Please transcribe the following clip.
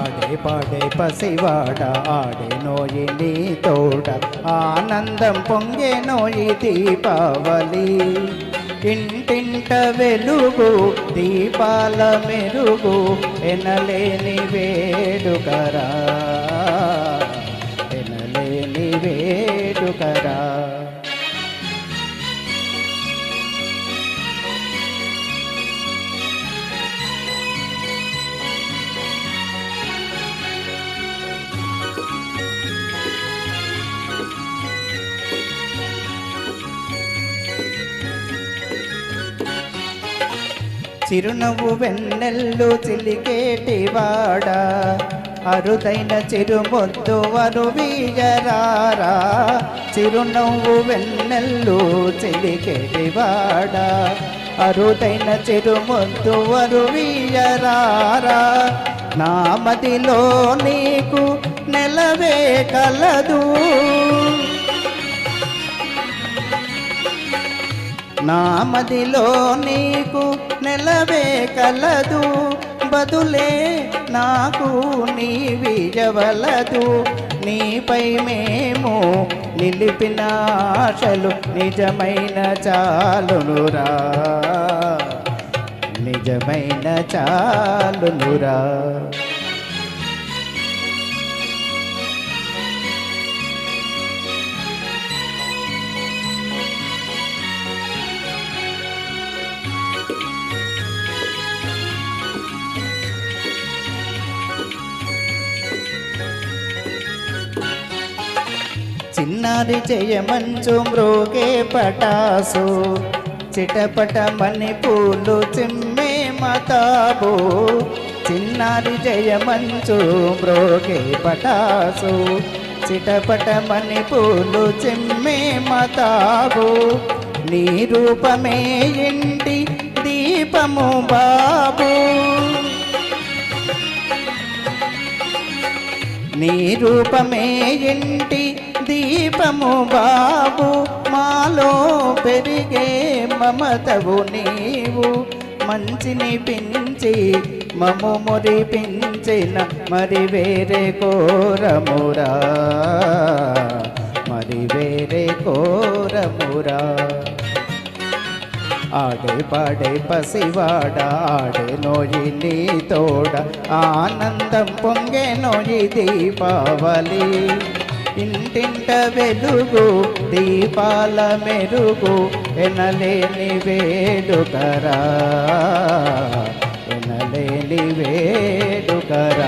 ఆడే పాడే పసివాడ ఆడే నోయి నీ తోడ ఆనందం పొంగే నోయి దీపావళి. ఇంటింట వెలుగు దీపాల మెరుగు ఎనలేని వేడుకరా. చిరునవ్వు వెన్నెల్లు చిలికేటివాడ అరుదైన చిరుమొద్దు అరువీయరారా చిరునవ్వు వెన్నెల్లు చిలికేటివాడ అరుదైన చిరుమొద్దు అరువీయరారా నా మదిలో నీకు నెలవే కలదు. నా మదిలో నీకు నెలవే కలదు. బదులే నాకు నీ విజవలదు. నీపై మేము నిలిపిన ఆశలు నిజమైన చాలునురా నిజమైన చాలునురా చిన్నారి జయమంచు మ్రోగే పటాసు. చిటపట మణి పూలు చిమ్మే మతాబు. చిన్నారి జయమంచు మ్రోగే పటాసు. చిటపట మణి పూలు చిమ్మే మతాబు. నీ రూపమే ఇంటి దీపము బా నీ రూపమే ఇంటి దీపము బాబు మాలో పెరిగే మమతవు నీవు. మంచిని పించి మము మురిపించిన మరి వేరే కోరమురా. మరి వేరే కోరమురా. ఆడే పాడే పసివాడ ఆడే నోయి నీ తోడ ఆనందం పొంగే నోయి దీపావళి. ఇంటింట వెలుగు దీపాల మెరుగు ఎనలేని వేడుకరా. ఎనలేని వేడుకరా.